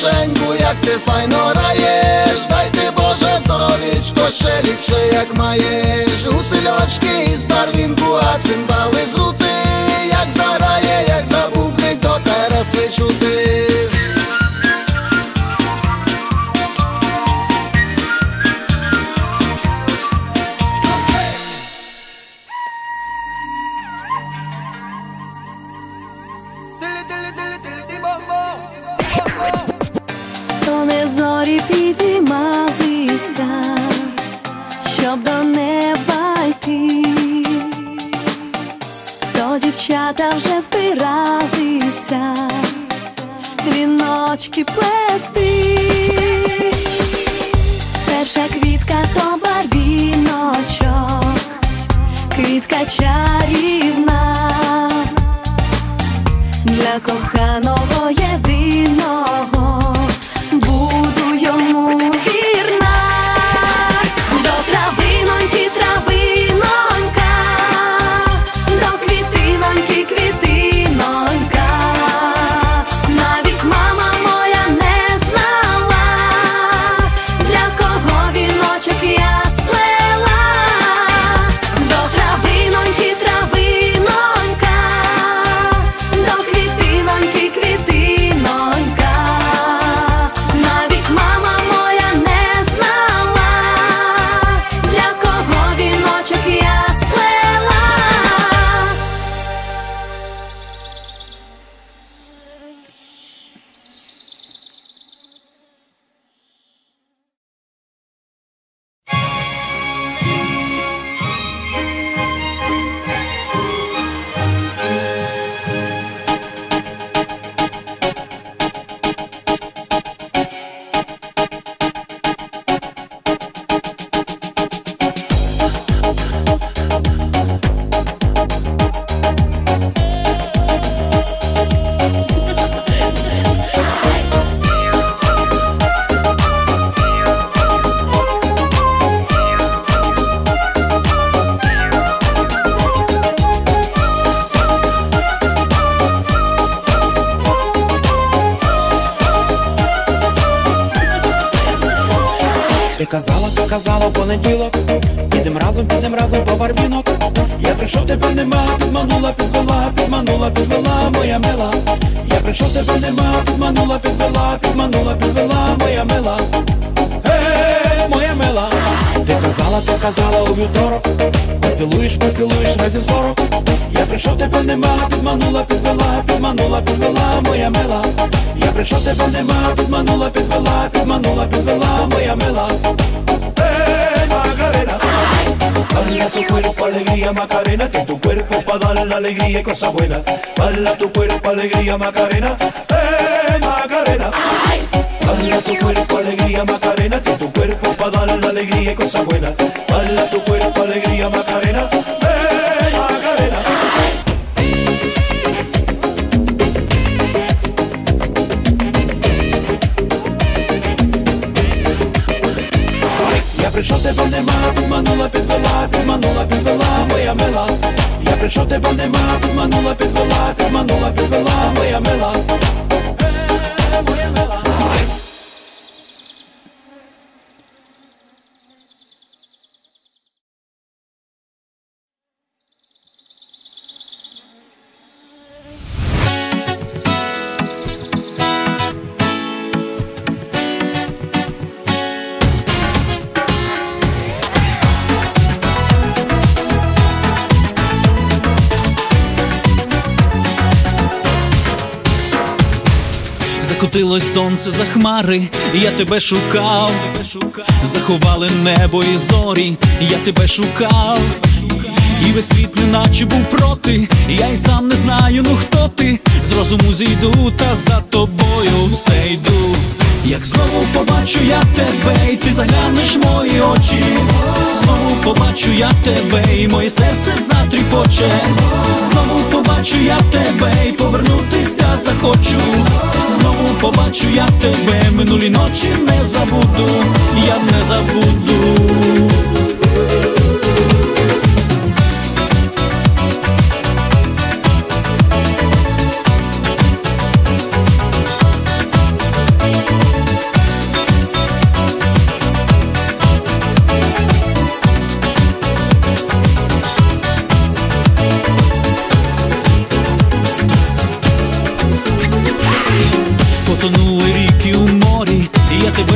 okręgu Jak ty fajno rajesz. Daj ty Boże zdrowieć koszeli Prze jak majesz. Usylaczki z barwim Ти казала, ти казала понеділок, підем разом, підем разом по барвінок. Я прийшов, тебе нема, підманула, підвела, підманула, підвела, моя мила. Я прийшов, тебе нема, підманула, підвела, підманула, підвела, моя мила. Ти казала, у вівторок, поцілуєш, поцілуєш разів сорок. Я прийшов, тебе нема, підманула, підвела, підманула, підвела, моя мила. Я прийшов, тебе нема, підманула, підвела, підманула, підвела, моя мила. Bala tu cuerpo alegría Macarena, que tu cuerpo pa dar la alegría y cosas buenas. Bala tu cuerpo alegría Macarena, eh Macarena. Bala tu cuerpo alegría Macarena, que tu cuerpo pa dar la alegría y cosas buenas. Bala tu cuerpo alegría Macarena, eh Macarena. Я прийшов, тебе нема, підманула, підвела, підманула, підвела, моя мила. Я прийшов, тебе нема, підманула, підвела, підманула, підвела, моя мила. Е, моя мила. Закотилось сонце за хмари, я тебе шукав, заховали небо і зорі, я тебе шукав, і весь світ неначе був проти, я й сам не знаю, ну хто ти, з розуму зійду, та за тобою все йду. Як знову побачу я тебе, і ти заглянеш в мої очі, знову побачу я тебе, і моє серце затріпоче, знову побачу я тебе, і повернутися захочу, побачу я тебе, минулі ночі не забуду, я не забуду.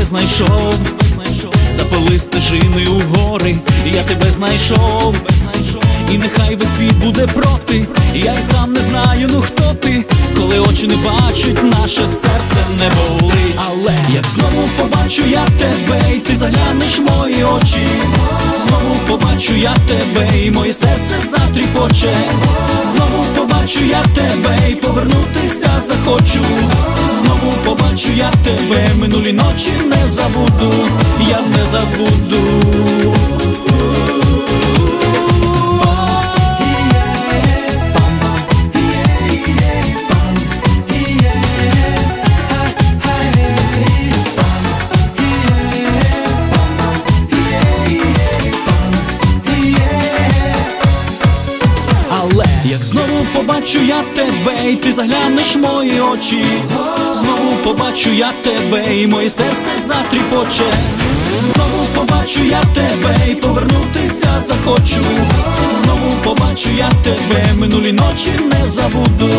Знайшов, запали стежини у гори, я тебе знайшов, і нехай весь світ буде проти, я й сам не знаю, ну хто ти, коли очі не бачать, наше серце не болить. Але як знову побачу я тебе, і ти заглянеш мої очі, знову побачу я тебе, і моє серце затріпоче, знову побачу я тебе, і повернутися захочу. Знову побачу я тебе, минулі ночі не забуду, я не забуду. Побачу я тебе, і ти заглянеш в мої очі, знову побачу я тебе, і моє серце затріпоче. Знову побачу я тебе, і повернутися захочу. Знову побачу я тебе, минулі ночі не забуду.